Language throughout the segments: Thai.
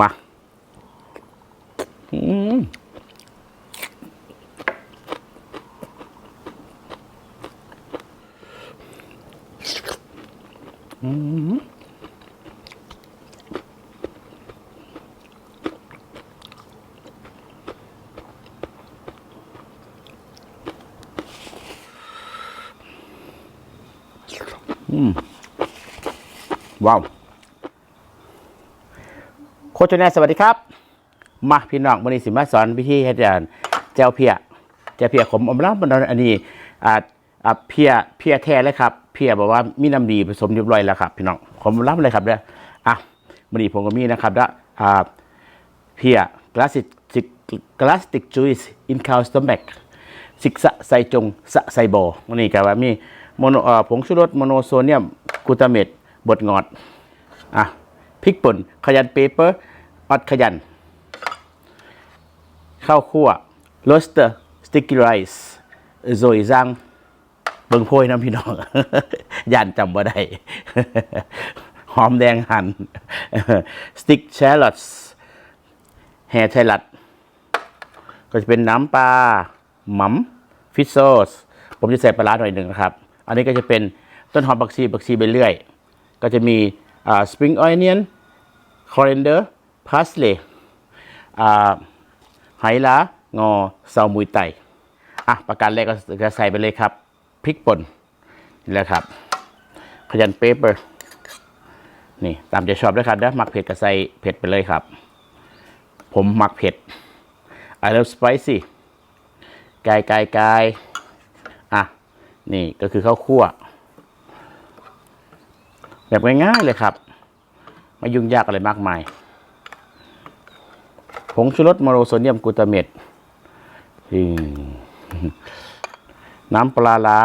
มาอืมอืมอืมว้าวโคชแนสวัสดีครับ มาพี่น้องวันนี้สิมาสอนวิธีเฮ็ดจานแจ่วเพียแจ่วเพียขมอมน้ำมันอันนี้อ่าอ่าเพียเพียแท้เลยครับ เพียบอกว่ามีน้ำดีผสมเรียบร้อยแล้วครับ พี่น้องขมรับเลยครับเด้ออะวันนี้ผมก็มีนะครับแล้วอ่าเพียกลาสติกกลาสติกจูสอินคาวสตอมแบกสิกสะไซจงสะไซโบวันนี้ก็ว่ามีโมโนอ่าผงชูรสโมโนโซเนียมกูตาเมตบดงอดอะพริกป่นขยันเปเปอร์ ออดขยัน ข้าวคั่วโรสเตอร์สติกกี้ไรซ์โซยซังเบิงโพยน้ำพี่น้องย่านจำบ่ได้หอมแดงหัน่นสติ๊กแชลลอตแฮร์ไทลัด ก็จะเป็นน้ำปลาหมัมฟิชโซสผมจะใส่ปลาร้าหน่อยหนึ่งนะครับ อันนี้ก็จะเป็นต้นหอมบักซีบักซีไปเรื่อย ก็จะมีสปริงออยเนียนคอรินเดอร์ พาสเลย์อ่าไหหลางอเซามุยไตอะประการแรกก็จะใส่ไปเลยครับพริกป่นนี่แหละครับขยันเปเปอร์นี่ตามใจชอบด้วยครับถ้าหมักเผ็ดก็ใส่เผ็ดไปเลยครับ ผมหมักเผ็ด I love spicy กายกายกายอะ นี่ก็คือข้าวคั่ว แบบง่ายๆเลยครับ ไม่ยุ่งยากอะไรมากมาย ผงชูรสโมโนโซเดียมกลูตาเมตน้ำปลาร้า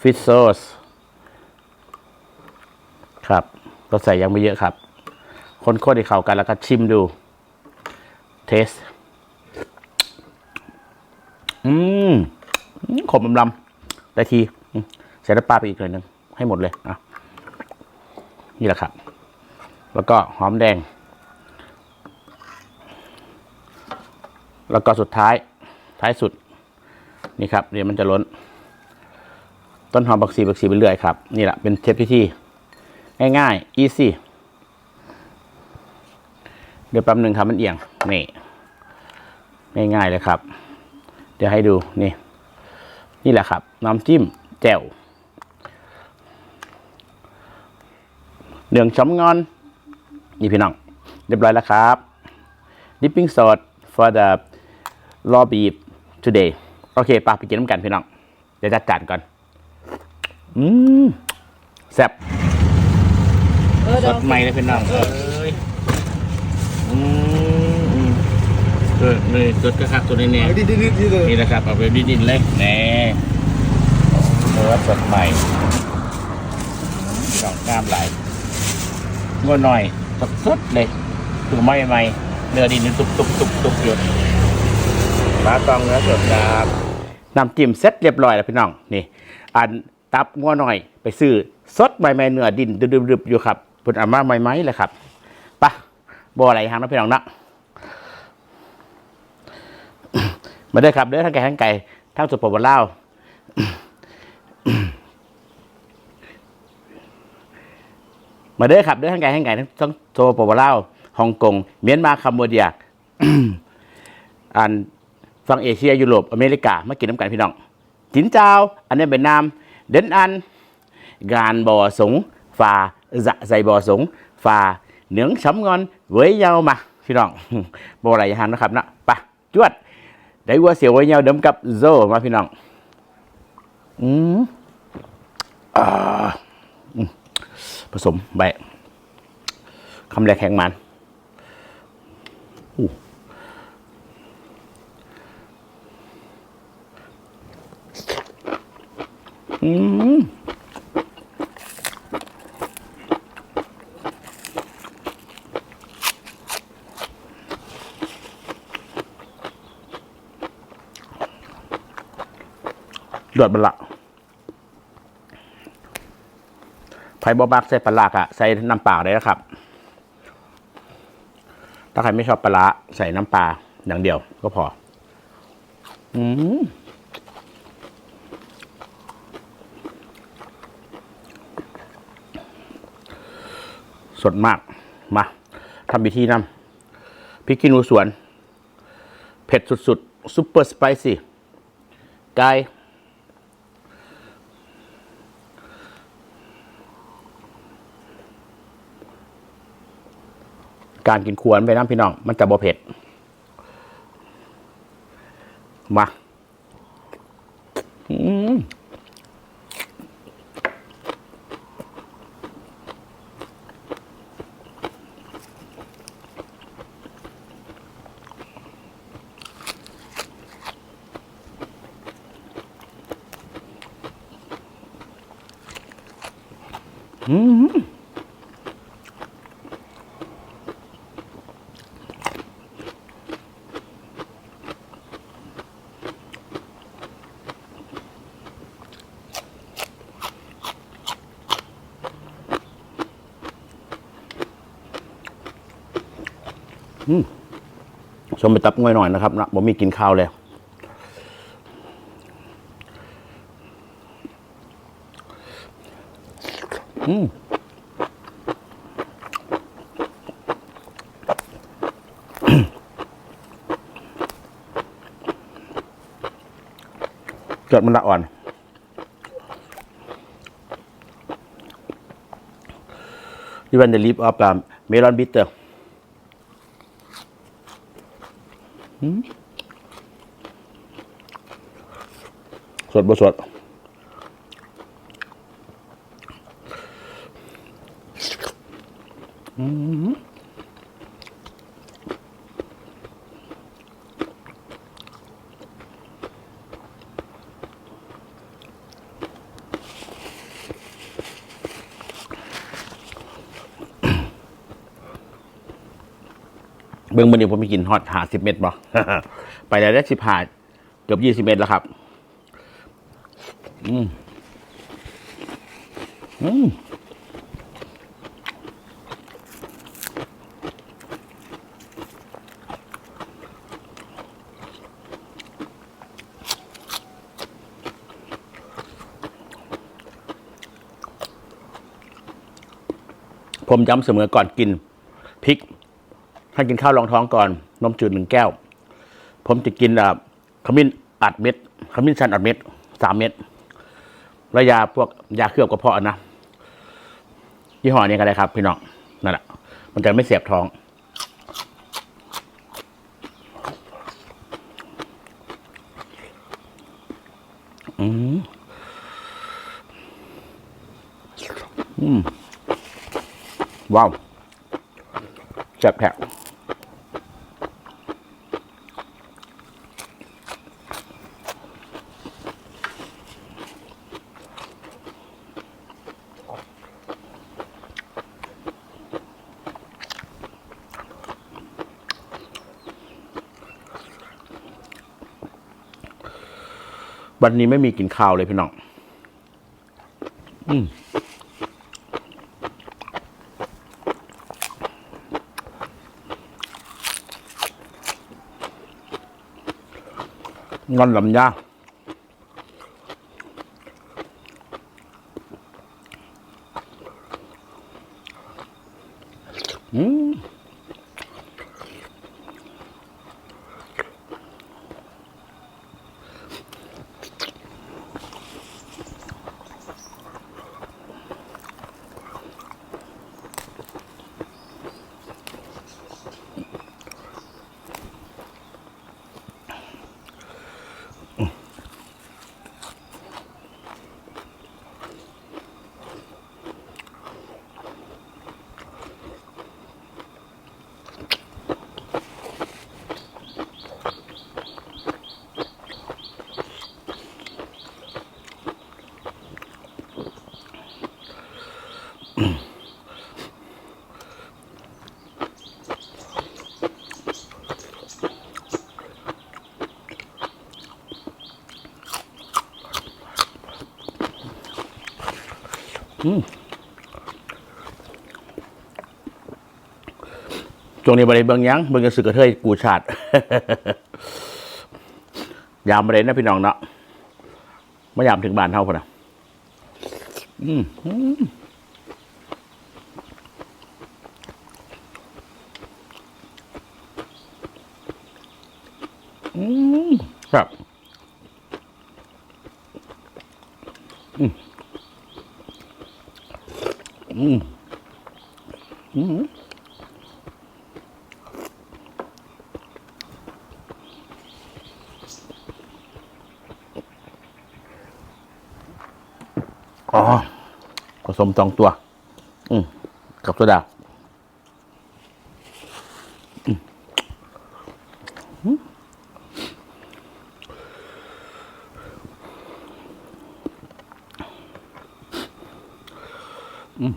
ฟิชโซสครับก็ใส่ยังไม่เยอะครับ คนๆให้เข้ากันแล้วก็ชิมดู เทส อืม ขมลำๆได้ที ใส่น้ำปลาไปอีกหน่อยหนึง ให้หมดเลยอะนี่แหละครับ แล้วก็หอมแดง แล้วก็สุดท้ายท้ายสุดนี่ครับเดี๋ยวมันจะล้น ต้นหอมบักซีบักซีไปเรื่อยครับ นี่แหละเป็นเทปที่ที่ง่ายๆ easy เดี๋ยวแป๊บหนึ่งครับมันเอียงนี่ง่ายๆเลยครับ เดี๋ยวให้ดูนี่ นี่แหละครับ น้ำจิ้มแจ่วเดืองช้อมงอน นี่พี่น้องเรียบร้อยแล้วครับ dipping sauce for the raw beef today โอเคปะไปกินน้ำกันพี่น้องเดี๋ยวจัดจานก่อน อืมแซ่บเออสเดี๋ยวดใหม่เลยพี่น้องเอ้ยอืมอืมเออนี่สดกระคักตัวนี้เนี่ยเอาดิดิดิดิดินี่นะครับเอาไปดินๆเลยแหน่เนื้อสดใหม่ดอกงามหลายงวหน่อย สดสดๆเลยถึงไม่ใหม่เนื้อดินตุบตุบตุบตุบอยู่ปลาตองเนื้อสดครับน้ำจิ้มเซ็ตเรียบร้อยแล้วพี่น้องนี่อันตับงัวหน่อยไปซื้อสดใหม่ๆเนื้อดินดึบๆอยู่ครับพิ่นเอามาใหม่ๆเลยครับปะบ่อะไรทางนะพี่น้องนะมาเด้ครับเด้อทั้งไก่ทั้งไก่ทั้งสุดโปรบนเล่าว มาเด้อครับเด้อทั้งไก่ทั้งไก่ทั้งทั้งโซโปรบนเล่าวฮ่องกงเมียนมาคัมโบเดียอันฝั่งเอเชียยุโรปอเมริกามากินน้ำกันพี่น้องจินเจ้า อันนี้เป็นน้ำเดินอันงานบ่อสงฝ่า dạ dày bò súng và nướng sấm ngon với nhau mà พี่น้องบ่อะไรอย่างนะครับนะไปะจวดได้วัวเสียวไว้เงาเดิมกับโซมาพี่น้องอืมอ่า ผสมใบคำแรกแข็งมันอู้อืมดอดบันละ ไผ่บอบักใส่ปลาร้าอะใส่น้ำปลาได้นะครับ ถ้าใครไม่ชอบปลาร้าใส่น้ำปลาอย่างเดียวก็พอ อืมสดมาก มาทำพิธีนำพริกขี้หนูสวน เผ็ดสุดๆซุปเปอร์สไปซี่ไก่ การกินควรไปน้ำพี่น้อง มันจะบ่เผ็ด มาอืม ชมไปตับงวยหน่อยนะครับนะผมมีกินข้าวเลยอืมเกิดมันละอ่อน Even the leaf of um, melon bitter สดบ่สด เบื้องบนนี้ผมมีกินฮอตหาสิบเม็ดบ่ไปแล้วได้สิบหาเกือบยี่สิบเม็ดแล้วครับ อืม อืมผมย้ำเสมอก่อนกินพริก ถ้ากินข้าวรองท้องก่อน นมจืดหนึ่งแก้ว ผมจะกินขมิ้นอัดเม็ด ขมิ้นชันอัดเม็ดสามเม็ดแล้วยาพวกยาเคลือบกระเพาะนะยี่ห้อนี้ก็ได้ครับ พี่น้องนั่นแหละมันจะไม่เสียบท้องอืมอืมว้าวแซ่บแท้ วันนี้ไม่มีกินข้าวเลยพี่น้องอืมงอนลำยา ช่วงนี้บริเบิงยังเบิงกันสึกกระเทยกูชาติยามบริเนะพี่น้องเนาะไม่ยามถึงบ้านเท่าพอนะอืมอืมอืมครับอืมอืมอืม อ๋อผส มสองตัว อืมกับโซดาอืมอืม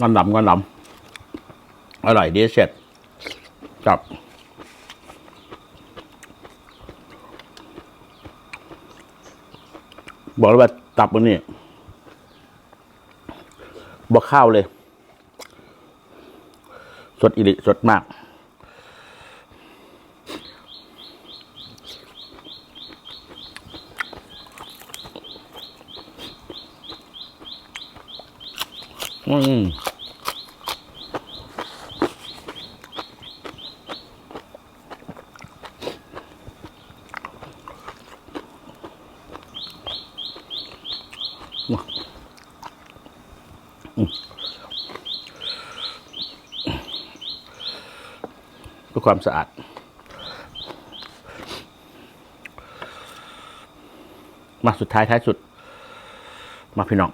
งอนหลำงอนหลำอร่อยดีเสร็จจับบอกเลยว่าตับมันนี่บอกข้าวเลย สดอิริสดมาก อืม พื่อความสะอาด มาสุดท้ายท้ายสุด มาพี่น้อง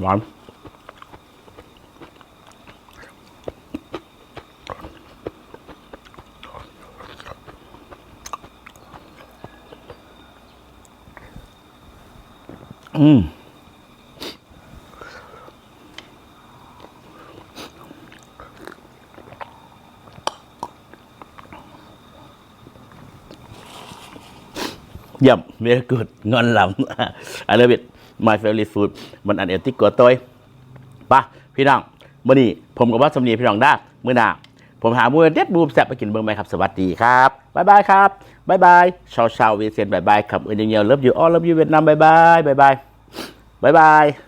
หวานอืม ยี่ยม very good เงินหลำ I love it my favorite food มันอันเอติกกว่าตัวปะพี่น้องมื่อนี้ผมกับว่าสำนีพี่น้องได้เมื่อหน้าผมหามูเด็ดบูมแซ่บไปกินเบิ่งไหมครับ สวัสดีครับบ๊ายบายครับบ๊ายบายชาวชาวเวียเซียนบ๊ายบายครับเอ็นยังเงียวเลิฟยูออลเลิฟยูเวียดนามบ๊ายบายบ๊ายบายบ๊ายบาย